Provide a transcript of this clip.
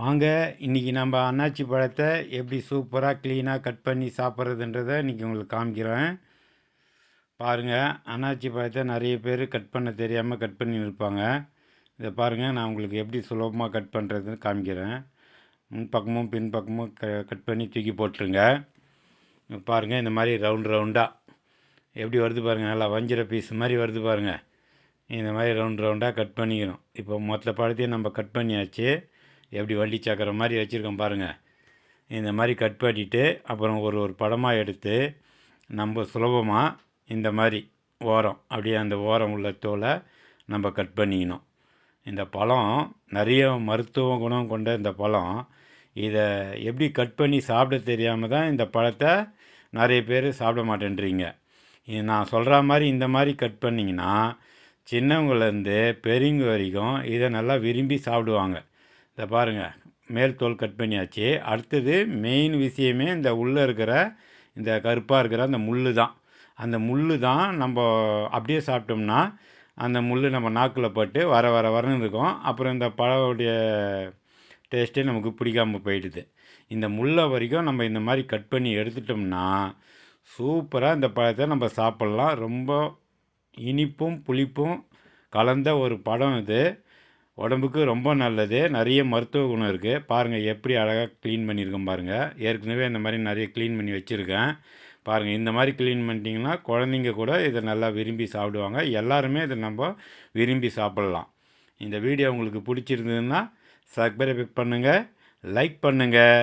வாங்க இன்றைக்கி நம்ம அன்னாச்சி பழத்தை எப்படி சூப்பராக க்ளீனாக கட் பண்ணி சாப்பிட்றதுன்றதை இன்றைக்கி உங்களுக்கு காமிக்கிறேன். பாருங்கள் அன்னாச்சி பழத்தை நிறைய பேர் கட் பண்ண தெரியாமல் கட் பண்ணி இருப்பாங்க. இதை பாருங்கள் நான் உங்களுக்கு எப்படி சுலபமாக கட் பண்ணுறதுன்னு காமிக்கிறேன். முன் பக்கமும் பின் பக்கமும் க கட் பண்ணி தூக்கி போட்டுருங்க. பாருங்கள் இந்த மாதிரி ரவுண்ட் ரவுண்டாக எப்படி வருது பாருங்கள் நல்லா வஞ்சிர பீஸ் மாதிரி வருது பாருங்கள் இந்த மாதிரி ரவுண்ட் ரவுண்டாக கட் பண்ணிக்கணும். இப்போ மொத்த பழத்தையும் நம்ம கட் பண்ணியாச்சு. எப்படி வள்ளி சக்கரம் மாதிரி வச்சுருக்கோம் பாருங்கள் இந்த மாதிரி கட் பண்ணிவிட்டு அப்புறம் ஒரு ஒரு படமாக எடுத்து நம்ம சுலபமாக இந்த மாதிரி ஓரம் அப்படியே அந்த ஓரம் உள்ள தோலை நம்ம கட் பண்ணிக்கணும். இந்த பழம் நிறைய மருத்துவ குணம் கொண்ட இந்த பழம். இதை எப்படி கட் பண்ணி சாப்பிட தெரியாமல் தான் இந்த பழத்தை நிறைய பேர் சாப்பிட மாட்டேன்றீங்க. இது நான் சொல்கிற மாதிரி இந்த மாதிரி கட் பண்ணிங்கன்னா சின்னவங்கலேருந்து பெரியவங்க வரைக்கும் இதை நல்லா விரும்பி சாப்பிடுவாங்க. இதை பாருங்கள் மேல் தோல் கட் பண்ணியாச்சு. அடுத்தது மெயின் விஷயமே இந்த உள்ளே இருக்கிற இந்த கருப்பாக இருக்கிற அந்த முள் தான். அந்த முள் தான் நம்ம அப்படியே சாப்பிட்டோம்னா அந்த முள் நம்ம நாக்கில் பட்டு வர வர வரன்னு இருக்கும். அப்புறம் இந்த பழவுடைய டேஸ்ட்டே நமக்கு பிடிக்காமல் போயிடுது. இந்த முள்ளை வரைக்கும் நம்ம இந்த மாதிரி கட் பண்ணி எடுத்துட்டோம்னா சூப்பராக இந்த பழத்தை நம்ம சாப்பிட்லாம். ரொம்ப இனிப்பும் புளிப்பும் கலந்த ஒரு பழம் இது. உடம்புக்கு ரொம்ப நல்லது. நிறைய மருத்துவ குணம் இருக்குது பாருங்கள் எப்படி அழகாக க்ளீன் பண்ணியிருக்கேன் பாருங்கள் ஏற்கனவே இந்த மாதிரி நிறைய க்ளீன் பண்ணி வச்சுருக்கேன். பாருங்கள் இந்த மாதிரி க்ளீன் பண்ணிட்டீங்கன்னா குழந்தைங்க கூட இதை நல்லா விரும்பி சாப்பிடுவாங்க. எல்லாருமே இதை நம்ம விரும்பி சாப்பிட்லாம். இந்த வீடியோ உங்களுக்கு பிடிச்சிருந்ததுன்னா சப்ஸ்கிரைப் பண்ணுங்கள் லைக் பண்ணுங்கள்